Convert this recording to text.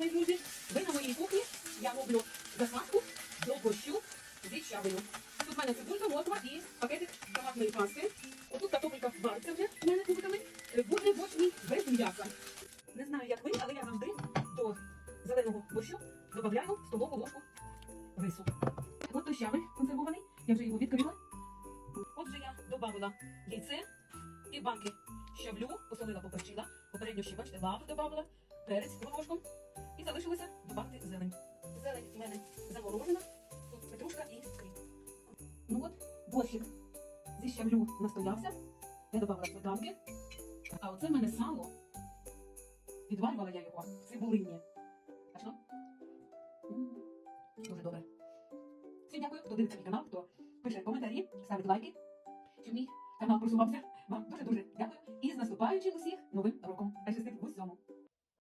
мої друзі. Ви на моїй кухні. Я роблю засадку до борщу зі щавелю. Тут в мене цибулька, морква і пакетик томатної пасти. Отут картопелька вариться вже в мене кубиками. Буде борщ без м'яса. Не знаю, як ви, але я завжди до зеленого борщу додаю столову ложку рису. От той щавель консервований, я вже його відкрила. Отже, я додала яйце, і банки щавлю, посолила, поперчила. Попередньо ще, бачите, лаву додала, перець горошком. І залишилося додати зелень. Зелень в мене заморожена, тут петрушка і кріп. Ну от, борщик зі щавлю настоявся. Я додала сметанки. А оце в мене сало. Відварювала я його в цибулині. Бачно? Дуже добре. Всім дякую, хто дивиться мій канал, хто пише коментарі, ставить лайки, щоб мій канал просувався. Вам дуже-дуже дякую. І з наступаючим усіх новим роком.